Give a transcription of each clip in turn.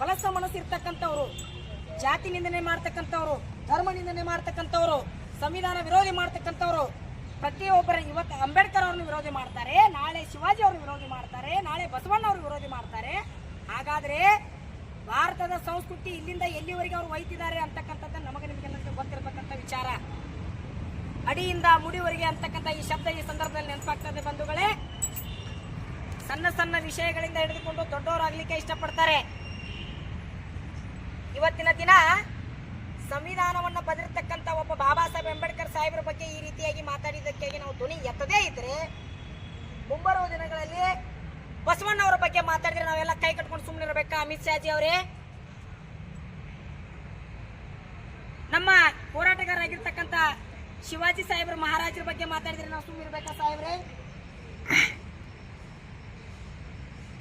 ಹೊಲಸ ಮನಸ್ಸಿರ್ತಕ್ಕಂಥವ್ರು, ಜಾತಿ ನಿಂದನೆ ಮಾಡ್ತಕ್ಕಂಥವ್ರು, ಧರ್ಮ ನಿಂದನೆ ಮಾಡ್ತಕ್ಕಂಥವ್ರು, ಸಂವಿಧಾನ ವಿರೋಧಿ ಮಾಡ್ತಕ್ಕಂಥವ್ರು, ಪ್ರತಿಯೊಬ್ಬರ ಇವತ್ತು ಅಂಬೇಡ್ಕರ್ ಅವ್ರನ್ನ ವಿರೋಧಿ ಮಾಡ್ತಾರೆ, ನಾಳೆ ಶಿವಾಜಿ ಅವ್ರನ್ನ ವಿರೋಧಿ ಮಾಡ್ತಾರೆ, ನಾಳೆ ಬಸವಣ್ಣ ಅವ್ರನ್ನ ವಿರೋಧಿ ಮಾಡ್ತಾರೆ. ಹಾಗಾದ್ರೆ ಭಾರತದ ಸಂಸ್ಕೃತಿ ಇಲ್ಲಿಂದ ಎಲ್ಲಿವರೆಗೆ ಅವ್ರು ಒಯ್ತಿದ್ದಾರೆ ಅಂತಕ್ಕಂಥದ್ದು ನಮಗೆ ನಿಮಗೆ ಗೊತ್ತಿರತಕ್ಕಂಥ ವಿಚಾರ. ಅಡಿಯಿಂದ ಮುಡಿವರೆಗೆ ಅಂತಕ್ಕಂಥ ಈ ಶಬ್ದ ಈ ಸಂದರ್ಭದಲ್ಲಿ ನೆನಪಾಗ್ತದೆ ಬಂಧುಗಳೇ. ಸಣ್ಣ ಸಣ್ಣ ವಿಷಯಗಳಿಂದ ಹಿಡಿದುಕೊಂಡು ದೊಡ್ಡವರಾಗ್ಲಿಕ್ಕೆ ಇಷ್ಟಪಡ್ತಾರೆ. ಇವತ್ತಿನ ದಿನ ಸಂವಿಧಾನವನ್ನು ಬದಿರ್ತಕ್ಕಂಥ ಒಬ್ಬ ಬಾಬಾ ಸಾಹೇಬ್ ಅಂಬೇಡ್ಕರ್ ಸಾಹೇಬರ ಬಗ್ಗೆ ಈ ರೀತಿಯಾಗಿ ಮಾತಾಡಿದ್ದಕ್ಕಾಗಿ ನಾವು ಧ್ವನಿ ಎತ್ತದೇ ಇದ್ರೆ ಮುಂಬರುವ ದಿನಗಳಲ್ಲಿ ಬಸವಣ್ಣ ಅವರ ಬಗ್ಗೆ ಮಾತಾಡಿದ್ರೆ ನಾವೆಲ್ಲ ಕೈ ಕಟ್ಕೊಂಡು ಸುಮ್ಮನೆ ಇರಬೇಕಾ? ಅಮಿತ್ ಶಾಜಿ ಅವರೇ? ನಮ್ಮ ಹೋರಾಟಗಾರರಾಗಿರ್ತಕ್ಕಂಥ ಶಿವಾಜಿ ಸಾಹೇಬರ ಮಹಾರಾಜರ ಬಗ್ಗೆ ಮಾತಾಡಿದ್ರೆ ನಾವು ಸುಮ್ಮನೆ ಇರಬೇಕಾ ಸಾಹೇಬ್ರೆ?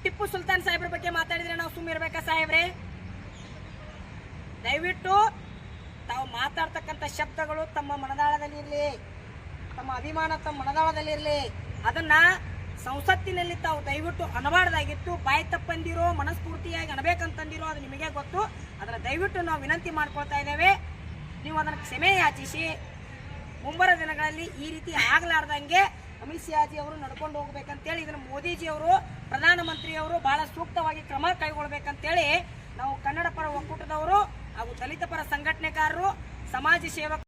ಟಿಪ್ಪು ಸುಲ್ತಾನ್ ಸಾಹೇಬ್ರ ಬಗ್ಗೆ ಮಾತಾಡಿದ್ರೆ ನಾವು ಸುಮ್ಮನೆ ಇರಬೇಕಾ ಸಾಹೇಬ್ರೆ? ದಯವಿಟ್ಟು ತಾವು ಮಾತಾಡ್ತಕ್ಕಂಥ ಶಬ್ದಗಳು ತಮ್ಮ ಮನದಾಳದಲ್ಲಿ ಇರಲಿ ತಮ್ಮ ಅಭಿಮಾನ ತಮ್ಮ ಮನದಾಳದಲ್ಲಿ ಇರಲಿ ಅದನ್ನ ಸಂಸತ್ತಿನಲ್ಲಿ ತಾವು ದಯವಿಟ್ಟು ಅನಬಾರ್ದಾಗಿತ್ತು. ಬಾಯಿ ತಪ್ಪಂದಿರೋ, ಮನಸ್ಫೂರ್ತಿಯಾಗಿ ಅನಬೇಕಂತಂದಿರೋ ಅದು ನಿಮಗೆ ಗೊತ್ತು. ಅದರ ದಯವಿಟ್ಟು ನಾವು ವಿನಂತಿ ಮಾಡ್ಕೊಳ್ತಾ ಇದ್ದೇವೆ. ನೀವು ಅದನ್ನು ಕ್ಷಮೆ ಯಾಚಿಸಿ. ಮುಂಬರ ದಿನಗಳಲ್ಲಿ ಈ ರೀತಿ ಆಗಲಾರ್ದಂಗೆ ಅಮಿತ್ ಶಾಜಿ ಅವರು ನಡ್ಕೊಂಡು ಹೋಗ್ಬೇಕಂತೇಳಿ ಇದನ್ನು ಮೋದಿಜಿ ಅವರು, ಪ್ರಧಾನಮಂತ್ರಿ ಅವರು ಬಹಳ ಸೂಕ್ತವಾಗಿ ಕ್ರಮ ಕೈಗೊಳ್ಬೇಕಂತೇಳಿ ನಾವು ಕನ್ನಡ ಪರ ಒಕ್ಕೂಟದವರು ದಲಿತ ಪರ ಸಂಘಟನೆಕಾರರು ಸಮಾಜ ಸೇವಕ